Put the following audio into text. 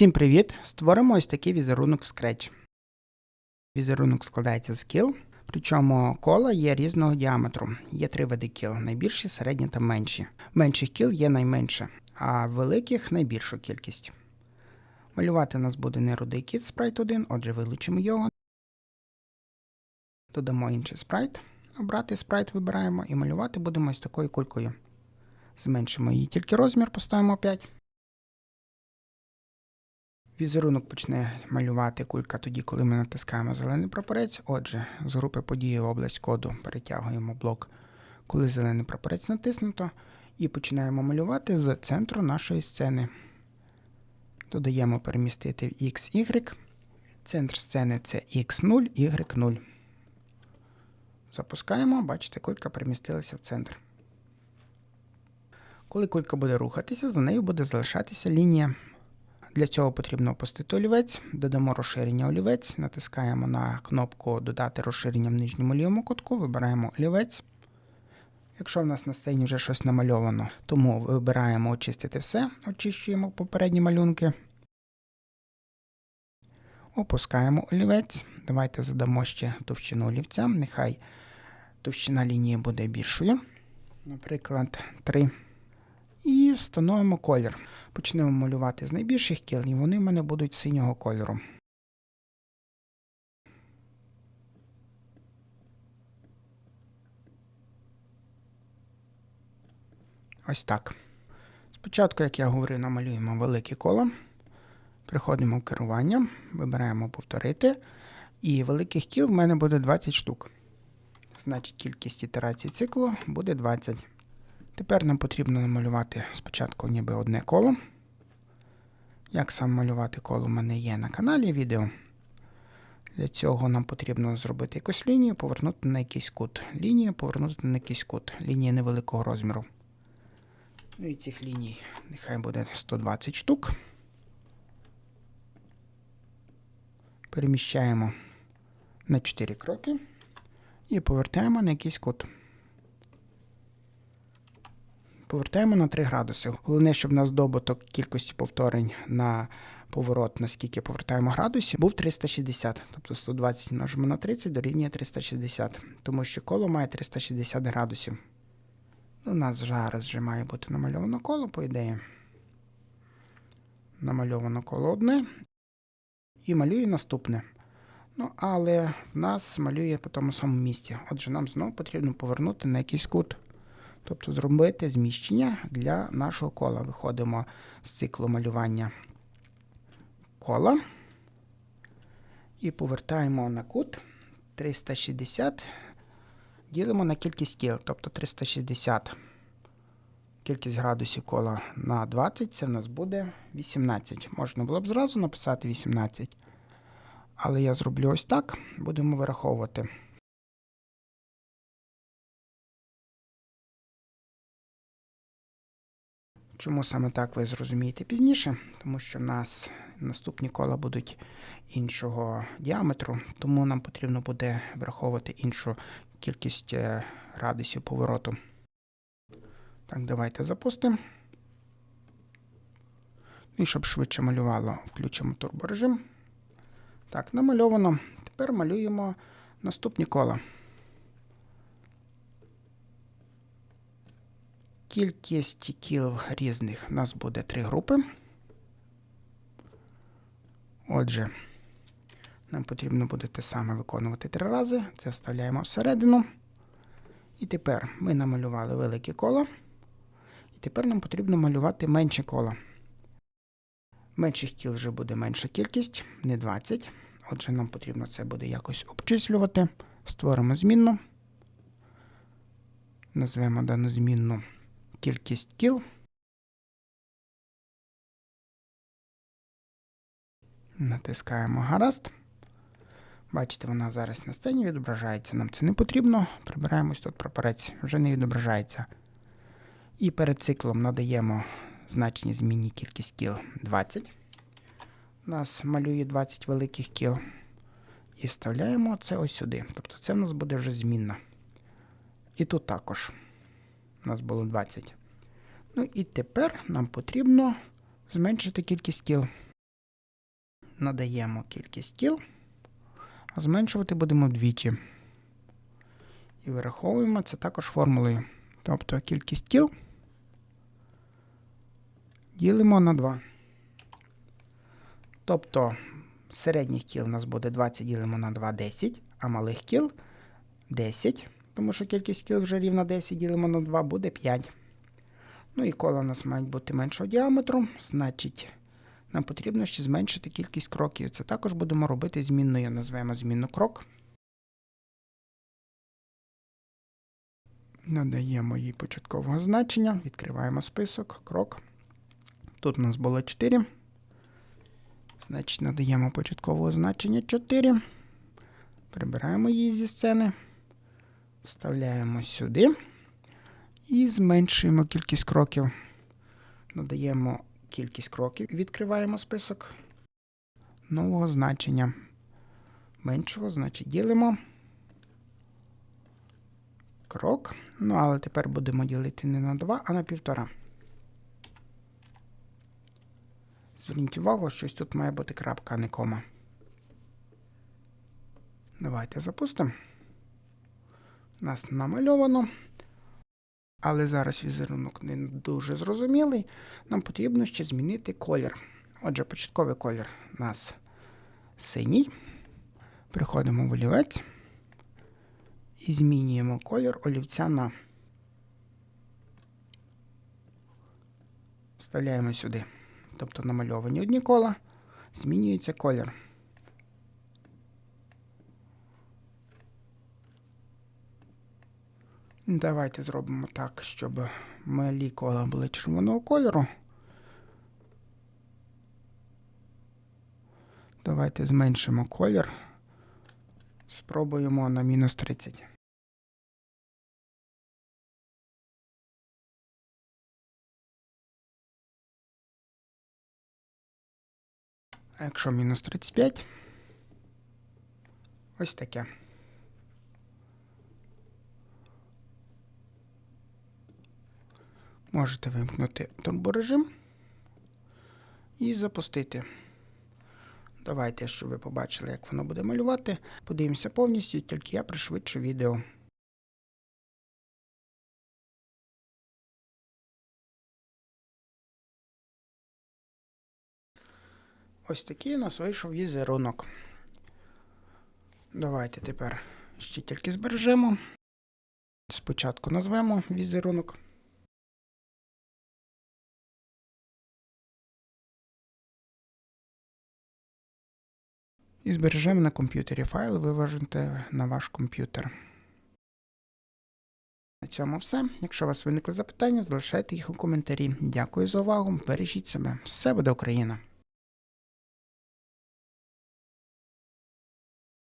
Всім привіт! Створимо ось такий візерунок в Scratch. Візерунок складається з кіл, причому кола є різного діаметру. Є три види кіл: найбільші, середні та менші. Менших кіл є найменше, а великих найбільшу кількість. Малювати нас буде не рудий кіт спрайт 1, отже, вилучимо його. Додамо інший спрайт. Обрати спрайт вибираємо і малювати будемо ось такою кулькою. Зменшимо її тільки розмір, поставимо 5. Візерунок почне малювати кулька тоді, коли ми натискаємо зелений прапорець. Отже, з групи події в область коду перетягуємо блок, коли зелений прапорець натиснуто, і починаємо малювати з центру нашої сцени. Додаємо перемістити в XY. Центр сцени це X0, Y0. Запускаємо, бачите, кулька перемістилася в центр. Коли кулька буде рухатися, за нею буде залишатися лінія. Для цього потрібно опустити олівець, додамо розширення олівець, натискаємо на кнопку Додати розширення в нижньому лівому кутку, вибираємо олівець. Якщо в нас на сцені вже щось намальовано, тому вибираємо очистити все, очищуємо попередні малюнки. Опускаємо олівець. Давайте задамо ще товщину олівця. Нехай товщина лінії буде більшою. Наприклад, 3. І встановимо колір. Почнемо малювати з найбільших кіл, і вони в мене будуть синього кольору. Ось так. Спочатку, як я говорив, намалюємо велике коло. Приходимо в керування, вибираємо повторити. І великих кіл в мене буде 20 штук. Значить, кількість ітерацій циклу буде 20. Тепер нам потрібно намалювати спочатку ніби одне коло. Як саме малювати коло в мене є на каналі відео. Для цього нам потрібно зробити якусь лінію, повернути на якийсь кут. Лінію повернути на якийсь кут. Лінії невеликого розміру. Ну і цих ліній нехай буде 120 штук. Переміщаємо на 4 кроки і повертаємо на якийсь кут. Повертаємо на 3 градуси. Головне, щоб у нас добуток кількості повторень на поворот, наскільки повертаємо градусів, був 360. Тобто 120 множимо на 30 дорівнює 360, тому що коло має 360 градусів. У нас зараз вже має бути намальовано коло, по ідеї. Намальовано коло одне. І малює наступне. Ну, але в нас малює по тому самому місці. Отже, нам знову потрібно повернути на якийсь кут. Тобто зробити зміщення для нашого кола. Виходимо з циклу малювання кола і повертаємо на кут 360, ділимо на кількість кіл, тобто 360. Кількість градусів кола на 20, це в нас буде 18. Можна було б зразу написати 18. Але я зроблю ось так, будемо вираховувати. Чому саме так ви зрозумієте пізніше? Тому що в нас наступні кола будуть іншого діаметру, тому нам потрібно буде враховувати іншу кількість е, градусів повороту. Так, давайте запустимо. І щоб швидше малювало, включимо турборежим. Так, намальовано. Тепер малюємо наступні кола. Кількість кіл різних у нас буде три групи. Отже, нам потрібно буде те саме виконувати три рази. Це вставляємо всередину. І тепер ми намалювали велике коло. І тепер нам потрібно малювати менше коло. Менших кіл вже буде менша кількість, не 20. Отже, нам потрібно це буде якось обчислювати. Створимо змінну. Назвемо дану змінну кількість кіл. Натискаємо гаразд. Бачите, вона зараз на сцені відображається. Нам це не потрібно. Прибираємось тут прапорець, вже не відображається. І перед циклом надаємо значення змінні кількість кіл 20. У нас малює 20 великих кіл. І вставляємо це ось сюди. Тобто це в нас буде вже змінна. І тут також у нас було 20. Ну і тепер нам потрібно зменшити кількість кіл. надаємо кількість кіл, а зменшувати будемо вдвічі. І вираховуємо це також формулою. Тобто кількість кіл ділимо на 2. Тобто середніх кіл у нас буде 20 ділимо на 2 10, а малих кіл 10, тому що кількість кіл вже рівна 10 ділимо на 2 буде 5. Ну і кола у нас мають бути меншого діаметру, значить, нам потрібно ще зменшити кількість кроків. Це також будемо робити змінною. Назвемо змінну крок. Надаємо їй початкового значення, відкриваємо список, крок. Тут у нас було 4. Значить, надаємо початкового значення 4. Прибираємо її зі сцени. Вставляємо сюди. І зменшуємо кількість кроків. Надаємо кількість кроків. Відкриваємо список нового значення. Меншого, значить, ділимо. Крок. Ну, але тепер будемо ділити не на 2, а на 1,5. Зверніть увагу, щось тут має бути крапка, а не кома. Давайте запустимо. Нас намальовано. Але зараз візерунок не дуже зрозумілий. Нам потрібно ще змінити колір. Отже, початковий колір у нас синій. Приходимо в олівець і змінюємо колір олівця на. Вставляємо сюди. Тобто намальовані одні кола, змінюється колір. Давайте зробимо так, щоб малі кола були червоного кольору. Давайте зменшимо колір. Спробуємо на мінус 30. А якщо мінус 35, ось таке. Можете вимкнути турборежим і запустити. Давайте, щоб ви побачили, як воно буде малювати. Подивимося повністю, тільки я пришвидшу відео. Ось такий у нас вийшов візерунок. Давайте тепер ще тільки збережемо. Спочатку назвемо візерунок. І збережемо на комп'ютері файл, виважите на ваш комп'ютер. На цьому все. Якщо у вас виникли запитання, залишайте їх у коментарі. Дякую за увагу. Бережіть себе. Все буде Україна!